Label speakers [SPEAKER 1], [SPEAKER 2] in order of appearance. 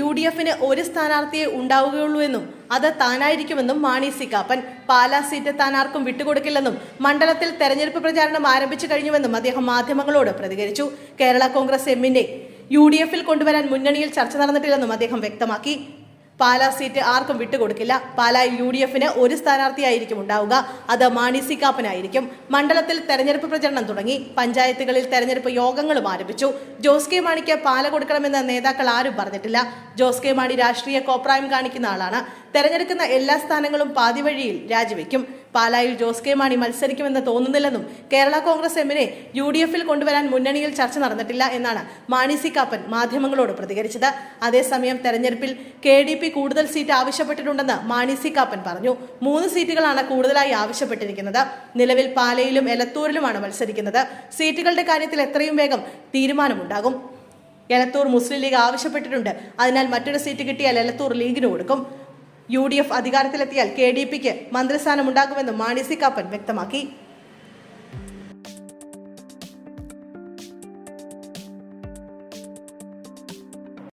[SPEAKER 1] U D എഫിന് ഒരു സ്ഥാനാർത്ഥിയെ ഉണ്ടാവുകയുള്ളൂ എന്നും അത് താനായിരിക്കുമെന്നും മാണി സി കാപ്പൻ പാലാ സീറ്റ് താനാർക്കും വിട്ടുകൊടുക്കില്ലെന്നും മണ്ഡലത്തിൽ തെരഞ്ഞെടുപ്പ് പ്രചാരണം ആരംഭിച്ചു കഴിഞ്ഞുവെന്നും അദ്ദേഹം മാധ്യമങ്ങളോട് പ്രതികരിച്ചു. കേരള കോൺഗ്രസ് എമ്മിന്റെ യു ഡി എഫിൽ കൊണ്ടുവരാൻ മുന്നണിയിൽ ചർച്ച നടന്നിട്ടില്ലെന്നും അദ്ദേഹം വ്യക്തമാക്കി. പാലാ സീറ്റ് ആർക്കും വിട്ടുകൊടുക്കില്ല. പാലായിൽ യു ഡി എഫിന് ഒരു സ്ഥാനാർത്ഥിയായിരിക്കും ഉണ്ടാവുക. അത് മാണി സി കാപ്പനായിരിക്കും. മണ്ഡലത്തിൽ തെരഞ്ഞെടുപ്പ് പ്രചരണം തുടങ്ങി. പഞ്ചായത്തുകളിൽ തെരഞ്ഞെടുപ്പ് യോഗങ്ങളും ആരംഭിച്ചു. ജോസ് കെ മാണിക്ക് പാല കൊടുക്കണമെന്ന് നേതാക്കൾ ആരും പറഞ്ഞിട്ടില്ല. ജോസ് കെ മാണി രാഷ്ട്രീയ കോപ്രായം കാണിക്കുന്ന ആളാണ്. തെരഞ്ഞെടുക്കുന്ന എല്ലാ സ്ഥാനങ്ങളും പാതിവഴിയിൽ രാജിവെക്കും. പാലായിൽ ജോസ് കെ മാണി മത്സരിക്കുമെന്ന് തോന്നുന്നില്ലെന്നും കേരള കോൺഗ്രസ് എമ്മിനെ യു ഡി എഫിൽ കൊണ്ടുവരാൻ മുന്നണിയിൽ ചർച്ച നടന്നിട്ടില്ല എന്നാണ് മാണി സി കാപ്പൻ മാധ്യമങ്ങളോട് പ്രതികരിച്ചത്. അതേസമയം തെരഞ്ഞെടുപ്പിൽ കെ ഡി പി കൂടുതൽ സീറ്റ് ആവശ്യപ്പെട്ടിട്ടുണ്ടെന്ന് മാണി സി കാപ്പൻ പറഞ്ഞു. മൂന്ന് സീറ്റുകളാണ് കൂടുതലായി ആവശ്യപ്പെട്ടിരിക്കുന്നത്. നിലവിൽ പാലയിലും എലത്തൂരിലുമാണ് മത്സരിക്കുന്നത്. സീറ്റുകളുടെ കാര്യത്തിൽ എത്രയും വേഗം തീരുമാനമുണ്ടാകും. എലത്തൂർ മുസ്ലിം ലീഗ് ആവശ്യപ്പെട്ടിട്ടുണ്ട്. അതിനാൽ മറ്റൊരു സീറ്റ് കിട്ടിയാൽ എലത്തൂർ ലീഗിന് കൊടുക്കും. യു ഡി എഫ് അധികാരത്തിലെത്തിയാൽ കെ ഡി പിക്ക് മന്ത്രിസ്ഥാനം ഉണ്ടാകുമെന്നും മാണി സി കാപ്പൻ വ്യക്തമാക്കി.